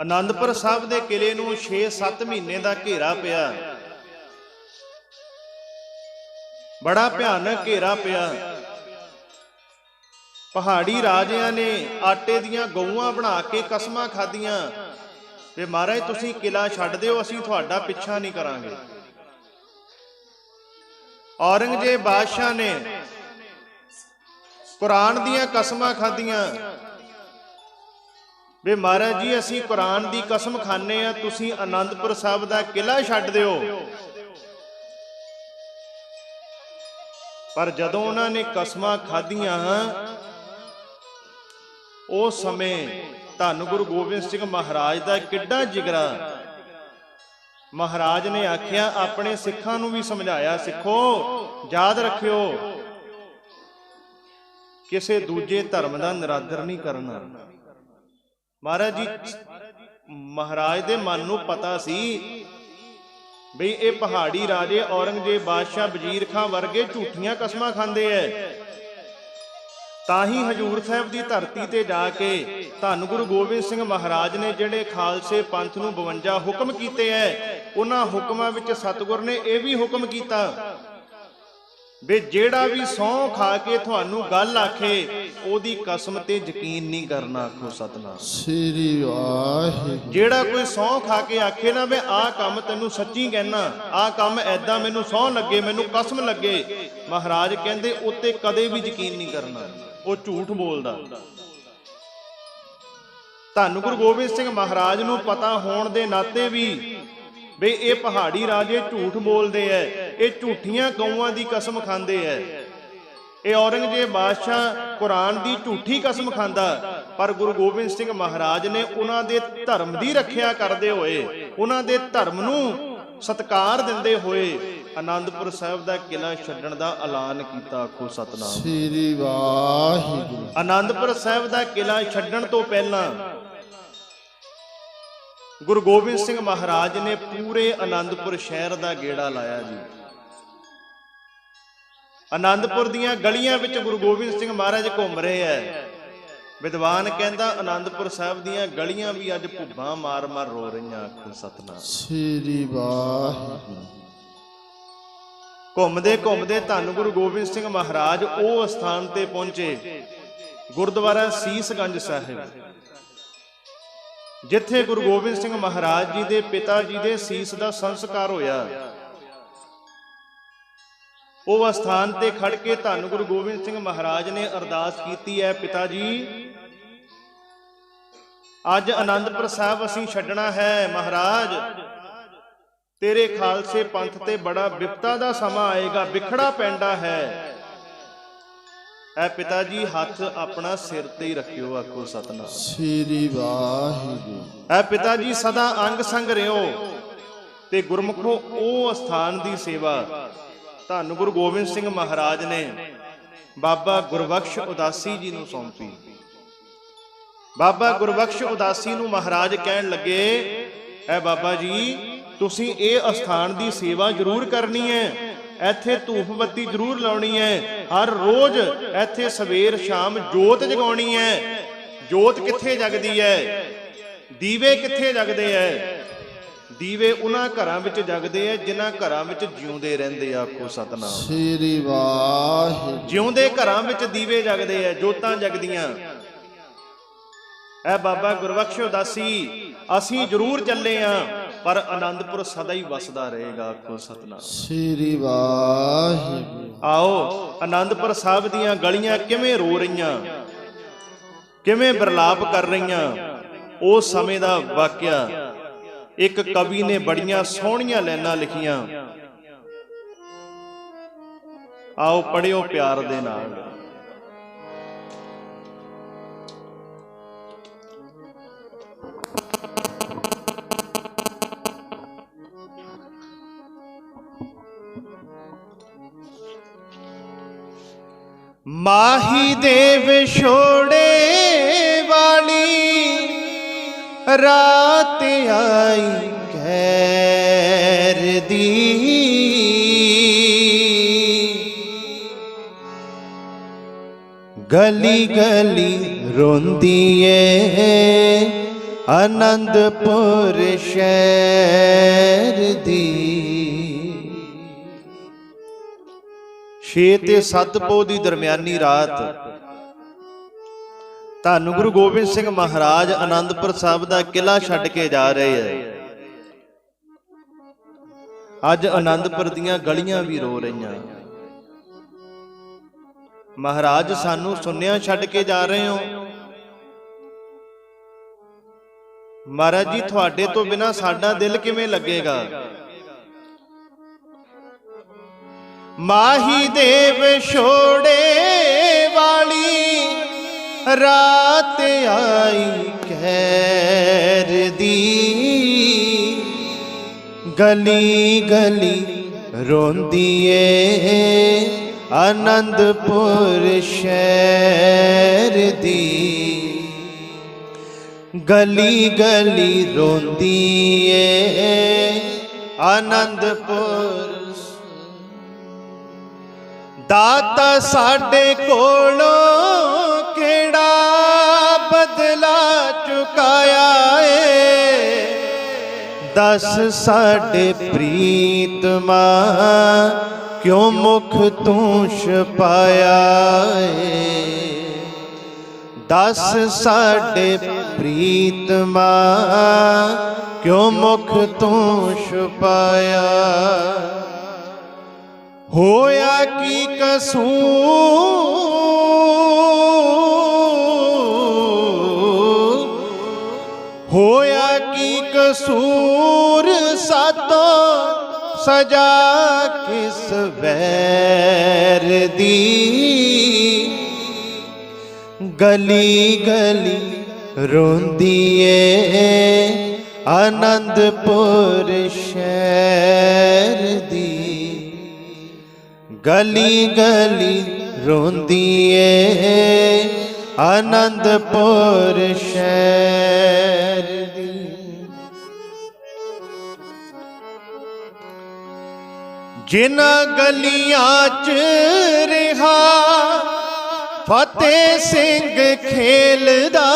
ਆਨੰਦਪੁਰ ਸਾਹਿਬ ਦੇ ਕਿਲੇ ਨੂੰ 6-7 ਮਹੀਨੇ ਦਾ ਘੇਰਾ ਪਿਆ। ਬੜਾ ਭਿਆਨਕ ਘੇਰਾ ਪਿਆ। ਪਹਾੜੀ ਰਾਜਿਆਂ ਨੇ ਆਟੇ ਦੀਆਂ ਗਊਆਂ ਬਣਾ ਕੇ ਕਸਮਾਂ ਖਾਧੀਆਂ। ਤੇ ਮਹਾਰਾਜ, ਤੁਸੀਂ ਕਿਲਾ ਛੱਡ ਦਿਓ, ਅਸੀਂ ਤੁਹਾਡਾ ਪਿੱਛਾ ਨਹੀਂ ਕਰਾਂਗੇ। ਔਰੰਗਜ਼ੇਬ ਬਾਦਸ਼ਾਹ ਨੇ ਕੁਰਾਨ ਦੀਆਂ ਕਸਮਾਂ ਖਾਧੀਆਂ। ਵੇ ਮਹਾਰਾਜ ਜੀ, ਅਸੀਂ ਕੁਰਾਨ ਦੀ ਕਸਮ ਖਾਣੇ ਆ ਤੁਸੀਂ ਆਨੰਦਪੁਰ ਸਾਹਿਬ ਦਾ ਕਿਲਾ ਛੱਡ ਦਿਓ। ਪਰ ਜਦੋਂ ਉਹਨਾਂ ਨੇ ਕਸਮਾਂ ਖਾਧੀਆਂ ਉਸ ਸਮੇਂ ਧੰਨ ਗੁਰੂ ਗੋਬਿੰਦ ਸਿੰਘ ਮਹਾਰਾਜ ਦਾ ਕਿੱਡਾ ਜਿਗਰਾ। ਮਹਾਰਾਜ ਨੇ ਆਖਿਆ, ਆਪਣੇ ਸਿੱਖਾਂ ਨੂੰ ਵੀ ਸਮਝਾਇਆ, ਸਿੱਖੋ, ਯਾਦ ਰੱਖਿਓ, ਕਿਸੇ ਦੂਜੇ ਧਰਮ ਦਾ ਨਿਰਾਦਰ ਨਹੀਂ ਕਰਨਾ। ਮਹਾਰਾਜ ਜੀ, ਮਹਾਰਾਜ ਦੇ ਮਨ ਨੂੰ ਪਤਾ ਸੀ ਬਈ ਇਹ ਪਹਾੜੀ ਰਾਜੇ ਔਰੰਗਜ਼ੇਬ ਬਾਦਸ਼ਾਹ ਵਜ਼ੀਰ ਖਾਂ ਵਰਗੇ ਝੂਠੀਆਂ ਕਸਮਾਂ ਖਾਂਦੇ ਐ। ਤਾਂ ਹੀ ਹਜੂਰ ਸਾਹਿਬ ਦੀ ਧਰਤੀ ਤੇ ਜਾ ਕੇ ਧੰਨ ਗੁਰੂ ਗੋਬਿੰਦ ਸਿੰਘ ਮਹਾਰਾਜ ਨੇ ਜਿਹੜੇ ਖਾਲਸੇ ਪੰਥ ਨੂੰ 52 ਹੁਕਮ ਕੀਤੇ ਐ, ਉਹਨਾਂ ਹੁਕਮਾਂ ਵਿੱਚ ਸਤਿਗੁਰ ਨੇ ਇਹ ਵੀ ਹੁਕਮ ਕੀਤਾ ਵੀ ਜਿਹੜਾ ਵੀ ਸਹੁੰ ਖਾ ਕੇ ਤੁਹਾਨੂੰ ਗੱਲ ਆਖੇ ਉਹਦੀ ਕਸਮ ਤੇ ਯਕੀਨ ਨਹੀਂ ਕਰਨਾ ਆਖੋ ਸਤਨਾਮ। ਸ੍ਰੀ ਵਾਹਿਗੁਰੂ। ਜਿਹੜਾ ਕੋਈ ਸਹੁੰ ਖਾ ਕੇ ਆਖੇ ਨਾ ਮੈਂ ਆਹ ਕੰਮ ਤੈਨੂੰ ਸੱਚੀ ਕਹਿਣਾ ਆਹ ਕੰਮ ਐਦਾਂ ਮੈਨੂੰ ਸਹੁੰ ਲੱਗੇ ਮੈਨੂੰ ਕਸਮ ਲੱਗੇ। ਮਹਾਰਾਜ ਕਹਿੰਦੇ ਉੱਤੇ ਕਦੇ ਵੀ ਯਕੀਨ ਨਹੀਂ ਕਰਨਾ। ਉਹ ਝੂਠ ਬੋਲਦਾ। ਧੰਨ ਗੁਰੂ ਗੋਬਿੰਦ ਸਿੰਘ ਮਹਾਰਾਜ ਨੂੰ ਪਤਾ ਹੋਣ ਦੇ ਨਾਤੇ ਵੀ ਵੀ ਇਹ ਪਹਾੜੀ ਰਾਜੇ ਝੂਠ ਬੋਲਦੇ ਐ ਇਹ ਝੂਠੀਆਂ ਗਊਆਂ ਦੀ ਕਸਮ ਖਾਂਦੇ ਐ। ਇਹ ਔਰੰਗਜ਼ੇਬ ਬਾਦਸ਼ਾਹ ਕੁਰਾਨ ਦੀ ਝੂਠੀ ਕਸਮ ਖਾਂਦਾ ਪਰ ਗੁਰੂ ਗੋਬਿੰਦ ਸਿੰਘ ਮਹਾਰਾਜ ਨੇ ਉਹਨਾਂ ਦੇ ਧਰਮ ਦੀ ਰੱਖਿਆ ਕਰਦੇ ਹੋਏ ਉਹਨਾਂ ਦੇ ਧਰਮ ਨੂੰ ਸਤਕਾਰ ਦਿੰਦੇ ਹੋਏ ਆਨੰਦਪੁਰ ਸਾਹਿਬ ਦਾ ਕਿਲਾ ਛੱਡਣ ਦਾ ਐਲਾਨ ਕੀਤਾ ਆਖੋ ਸਤਨਾਮ। ਸ੍ਰੀ ਵਾਹਿਗੁਰੂ। ਆਨੰਦਪੁਰ ਸਾਹਿਬ ਦਾ ਕਿਲਾ ਛੱਡਣ ਤੋਂ ਪਹਿਲਾਂ ਗੁਰੂ ਗੋਬਿੰਦ ਸਿੰਘ ਮਹਾਰਾਜ ਨੇ ਪੂਰੇ ਆਨੰਦਪੁਰ ਸ਼ਹਿਰ ਦਾ ਗੇੜਾ ਲਾਇਆ ਜੀ। ਆਨੰਦਪੁਰ ਦੀਆਂ ਗਲੀਆਂ ਵਿੱਚ ਗੁਰੂ ਗੋਬਿੰਦ ਸਿੰਘ ਮਹਾਰਾਜ ਘੁੰਮ ਰਹੇ ਐ। ਵਿਦਵਾਨ ਕਹਿੰਦਾ ਆਨੰਦਪੁਰ ਸਾਹਿਬ ਦੀਆਂ ਗਲੀਆਂ ਵੀ ਅੱਜ ਭੁੱਬਾਂ ਮਾਰ-ਮਾਰ ਰੋ ਰਹੀਆਂ ਆਖੋ ਸਤਨਾਮ। ਸ੍ਰੀ ਵਾਹਿਗੁਰੂ। ਘੁੰਮਦੇ ਘੁੰਮਦੇ ਧੰਨ ਗੁਰੂ ਗੋਬਿੰਦ ਸਿੰਘ ਮਹਾਰਾਜ ਉਹ ਸਥਾਨ ਤੇ ਪਹੁੰਚੇ ਗੁਰਦੁਆਰਾ ਸੀਸਗੰਜ ਸਾਹਿਬ। ਜਿੱਥੇ ਗੁਰੂ ਗੋਬਿੰਦ ਸਿੰਘ ਮਹਾਰਾਜ ਜੀ ਦੇ ਪਿਤਾ ਜੀ ਦੇ ਸੀਸ ਦਾ ਸੰਸਕਾਰ ਹੋਇਆ। ਉਹ ਸਥਾਨ ਤੇ ਖੜ ਕੇ ਧੰਨ ਗੁਰੂ ਗੋਬਿੰਦ ਸਿੰਘ ਮਹਾਰਾਜ ਨੇ ਅਰਦਾਸ ਕੀਤੀ ਹੈ ਪਿਤਾ ਜੀ, ਅੱਜ ਆਨੰਦਪੁਰ ਸਾਹਿਬ ਅਸੀਂ ਛੱਡਣਾ ਹੈ ਮਹਾਰਾਜ। ਤੇਰੇ ਖਾਲਸੇ ਪੰਥ ਤੇ ਬੜਾ ਵਿਪਤਾ ਦਾ ਸਮਾਂ ਆਏਗਾ, ਵਿਖੜਾ ਪੈਂਦਾ ਹੈ। ਐ ਪਿਤਾ ਜੀ ਹੱਥ ਆਪਣਾ ਸਿਰ ਤੇ ਹੀ ਰੱਖਿਓ ਆਖੋ ਸਤਨਾਮ। ਸ੍ਰੀ ਵਾਹਿਗੁਰੂ। ਐ ਪਿਤਾ ਜੀ ਸਦਾ ਅੰਗ ਸੰਗ ਰਿਓ ਤੇ ਗੁਰਮੁਖੋ ਉਹ ਸਥਾਨ ਦੀ ਸੇਵਾ। ਧੰਨ ਗੁਰੂ ਗੋਬਿੰਦ ਸਿੰਘ ਮਹਾਰਾਜ ਨੇ ਬਾਬਾ ਗੁਰਬਖਸ਼ ਉਦਾਸੀ ਜੀ ਨੂੰ ਸੌਂਪੀ। ਬਾਬਾ ਗੁਰਬਖਸ਼ ਉਦਾਸੀ ਨੂੰ ਮਹਾਰਾਜ ਕਹਿਣ ਲੱਗੇ ਐ ਬਾਬਾ ਜੀ ਤੁਸੀਂ ਇਹ ਅਸਥਾਨ ਦੀ ਸੇਵਾ ਜ਼ਰੂਰ ਕਰਨੀ ਹੈ। ਇੱਥੇ ਧੂਫ ਬੱਤੀ ਜ਼ਰੂਰ ਲਾਉਣੀ ਹੈ। ਹਰ ਰੋਜ਼ ਇੱਥੇ ਸਵੇਰ ਸ਼ਾਮ ਜੋਤ ਜਗਾਉਣੀ ਹੈ। ਜੋਤ ਕਿੱਥੇ ਜਗਦੀ ਹੈ? ਦੀਵੇ ਕਿੱਥੇ ਜਗਦੇ ਐ ਦੀਵੇ ਉਹਨਾਂ ਘਰਾਂ ਵਿੱਚ ਜਗਦੇ ਐ ਜਿਨ੍ਹਾਂ ਘਰਾਂ ਵਿੱਚ ਜਿਉਂਦੇ ਰਹਿੰਦੇ ਆਖੋ ਸਤਨਾਮ। ਸ੍ਰੀ ਵਾਹਿਗੁਰੂ। ਜਿਉਂਦੇ ਘਰਾਂ ਵਿੱਚ ਦੀਵੇ ਜਗਦੇ ਐ ਜੋਤਾਂ ਜਗਦੀਆਂ। ਐ ਬਾਬਾ ਗੁਰਬਖਸ਼ ਉਦਾਸੀ ਅਸੀਂ ਜ਼ਰੂਰ ਚੱਲੇ ਆਂ ਪਰ ਆਨੰਦਪੁਰ ਸਦਾ ਹੀ ਵਸਦਾ ਰਹੇਗਾ ਆਖੋ ਸਤਨਾਮ। ਸ੍ਰੀ ਵਾਹਿਗੁਰੂ। ਆਓ ਆਨੰਦਪੁਰ ਸਾਹਿਬ ਦੀਆਂ ਗਲੀਆਂ ਕਿਵੇਂ ਰੋ ਰਹੀਆਂ? ਕਿਵੇਂ ਬਰਲਾਪ ਕਰ ਰਹੀਆਂ? ਉਸ ਸਮੇਂ ਦਾ ਵਾਕਿਆ। ਇੱਕ ਕਵੀ ਨੇ ਬੜੀਆਂ ਸੋਹਣੀਆਂ ਲਾਈਨਾਂ ਲਿਖੀਆਂ। ਆਓ ਪੜਿਓ ਪਿਆਰ ਦੇ ਨਾਲ। ਦੇ ਵਿਛੋੜੇ ਵਾਲੀ ਰਾਤ ਆਈ ਕਹਿਰ ਦੀ। ਗਲੀ ਗਲੀ ਰੋਂਦੀ ਏ ਅਨੰਦਪੁਰ ਸ਼ਹਿਰ ਦੀ। ਛੇ ਤੇ ਸੱਤ ਪੋ ਦੀ ਦਰਮਿਆਨੀ ਰਾਤ। ਧੰਨ ਗੁਰੂ ਗੋਬਿੰਦ ਸਿੰਘ ਮਹਾਰਾਜ ਆਨੰਦਪੁਰ ਸਾਹਿਬ ਦਾ ਕਿਲਾ ਛੱਡ ਕੇ ਜਾ ਰਹੇ ਹੈ ਅੱਜ ਆਨੰਦਪੁਰ ਦੀਆਂ ਗਲੀਆਂ ਵੀ ਰੋ ਰਹੀਆਂ। ਮਹਾਰਾਜ, ਸਾਨੂੰ ਸੁੰਨਿਆ ਛੱਡ ਕੇ ਜਾ ਰਹੇ ਹੋ? ਮਹਾਰਾਜ ਜੀ, ਤੁਹਾਡੇ ਤੋਂ ਬਿਨਾ ਸਾਡਾ ਦਿਲ ਕਿਵੇਂ ਲੱਗੇਗਾ? ਮਾਹੀ ਦੇਵ ਛੋੜੇ ਵਾਲੀ ਰਾਤ ਆਈ ਕਹਿਰ ਦੀ। ਗਲੀ ਗਲੀ ਰੋਂਦੀ ਏ ਆਨੰਦਪੁਰ ਸ਼ਹਿਰ ਦੀ। ਗਲੀ ਗਲੀ ਰੋਂਦੀ ਏ ਆਨੰਦਪੁਰ ਦਾਤਾ ਸਾਡੇ ਕੋਲੋਂ ਕਿਹੜਾ ਬਦਲਾ ਚੁਕਾਇਆ ਏ? ਦਸ ਸਾਡੇ ਪ੍ਰੀਤਮਾ ਕਿਉਂ ਮੁਖ ਤੂੰ ਛਪਾਇਆ ਏ? ਦਸ ਸਾਡੇ ਪ੍ਰੀਤਮਾ ਕਿਉਂ ਮੁਖ ਤੂੰ ਛਪਾਇਆ ਹੋਇਆ ਕੀ ਕਸੂਰ? ਹੋਇਆ ਕੀ ਕਸੂਰ? ਸਾਤੋਂ ਸਜਾ ਕਿਸ ਵੈਰ ਦੀ? ਗਲੀ ਗਲੀ ਰੋਂਦੀ ਏ ਆਨੰਦਪੁਰ ਸ਼ਹਿਰ। ਗਲੀ ਗਲੀ ਰੋਂਦੀ ਏ ਆਨੰਦਪੁਰ ਸ਼ਹਿਰ ਦੀ। ਜਿਨ੍ਹਾਂ ਗਲੀਆਂ ਚ ਰਿਹਾ, ਫਤਿਹ ਸਿੰਘ ਖੇਲਦਾ,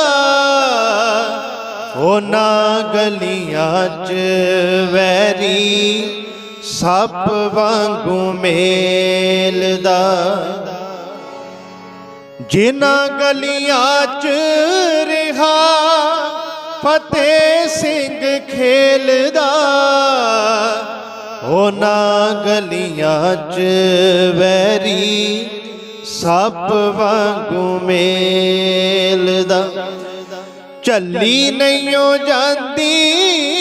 ਉਹਨਾਂ ਗਲੀਆਂ ਚ ਵੈਰੀ ਸੱਪ ਵਾਂਗੂ ਮੇਲਦਾ। ਜਿਨ੍ਹਾਂ ਗਲੀਆਂ ਚ ਰਿਹਾ, ਫਤਿਹ ਸਿੰਘ ਖੇਲਦਾ। ਉਹਨਾਂ ਗਲੀਆਂ ਚ ਵੈਰੀ ਸੱਪ ਵਾਂਗੂ ਮੇਲਦਾ। ਚੱਲੀ ਨਹੀਂ ਹੋ ਜਾਂਦੀ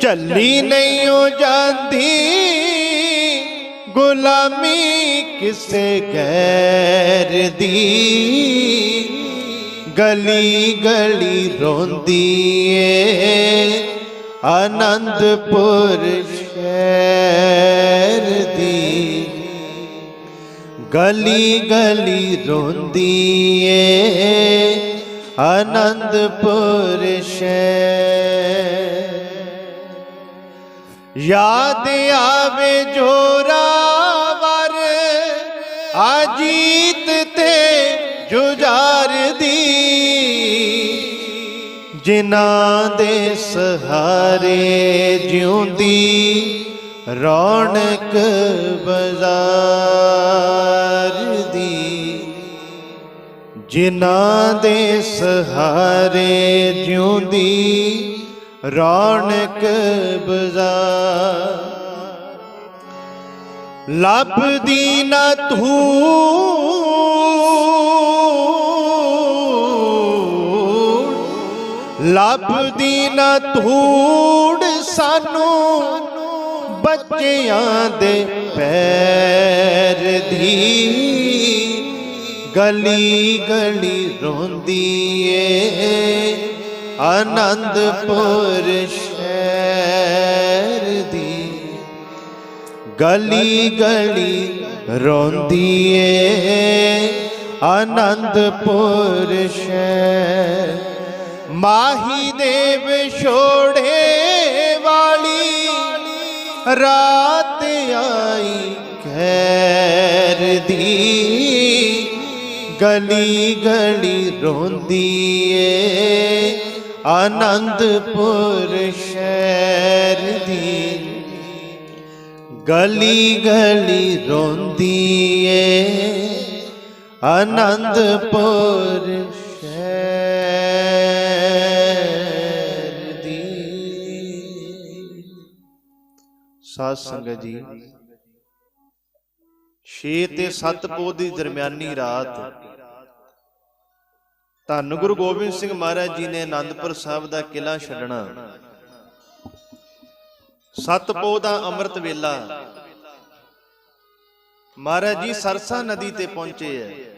ਚੱਲੀ ਨਹੀਂ ਹੋ ਜਾਂਦੀ। ਗੁਲਾਮੀ ਕਿਸੇ ਗੈਰ ਦੀ। ਗਲੀ ਗਲੀ ਰੋਂਦੀ ਏ। ਆਨੰਦਪੁਰ ਸ਼ਹਿਰ ਦੀ। ਗਲੀ ਗਲੀ ਰੋਂਦੀ ਏ। ਆਨੰਦਪੁਰ ਸ਼ਹਿਰ ਯਾਦ ਆਵੇ ਜੋਰਾਵਰ ਆਜੀਤ ਤੇ ਜੁਝਾਰ ਦੀ। ਜਿਨ੍ਹਾਂ ਦੇ ਸਹਾਰੇ ਜਿਉਂਦੀ ਰੌਣਕ ਬਾਜ਼ਾਰ ਦੀ। ਜਿਨ੍ਹਾਂ ਦੇ ਸਹਾਰੇ ਜਿਉਂਦੀ ਰੌਣਕ ਬਾਜ਼ਾਰ। ਲੱਭਦੀ ਨਾ ਧੂੜ ਲੱਭਦੀ ਨਾ ਧੂੜ ਸਾਨੂੰ ਬੱਚਿਆਂ ਦੇ ਪੈਰ ਦੀ ਗਲੀ ਗਲੀ ਰੋਂਦੀ ਏ। ਆਨੰਦਪੁਰ ਸ਼ਹਿਰ ਦੀ ਗਲੀ ਗਲੀ ਰੋਂਦੀ ਏ ਆਨੰਦਪੁਰ ਸ਼ਹਿਰ ਮਾਹੀ ਦੇਵ ਛੋੜੇ ਵਾਲੀ ਰਾਤ ਆਈ ਖੈਰ ਦੀ। ਗਲੀ ਗਲੀ ਰੋਂਦੀ ਏ ਆਨੰਦਪੁਰ ਸ਼ਹਿਰ ਦੀ ਗਲੀ ਗਲੀ ਰੋਂਦੀ ਏ। ਆਨੰਦਪੁਰ ਸ਼ਹਿਰ ਦੀ ਸਾਧ ਸੰਗਤ ਜੀ 6 ਤੇ 7 ਪੋਹ ਦੀ ਦਰਮਿਆਨੀ ਰਾਤ ਧੰਨ ਗੁਰੂ ਗੋਬਿੰਦ ਸਿੰਘ ਮਹਾਰਾਜ ਜੀ ਨੇ ਆਨੰਦਪੁਰ ਸਾਹਿਬ ਦਾ ਕਿਲਾ ਛੱਡਣਾ। ਸਤ ਪੋਹ ਦਾ ਅੰਮ੍ਰਿਤ ਵੇਲਾ। ਮਹਾਰਾਜ ਜੀ ਸਰਸਾ ਨਦੀ ਤੇ ਪਹੁੰਚੇ ਐ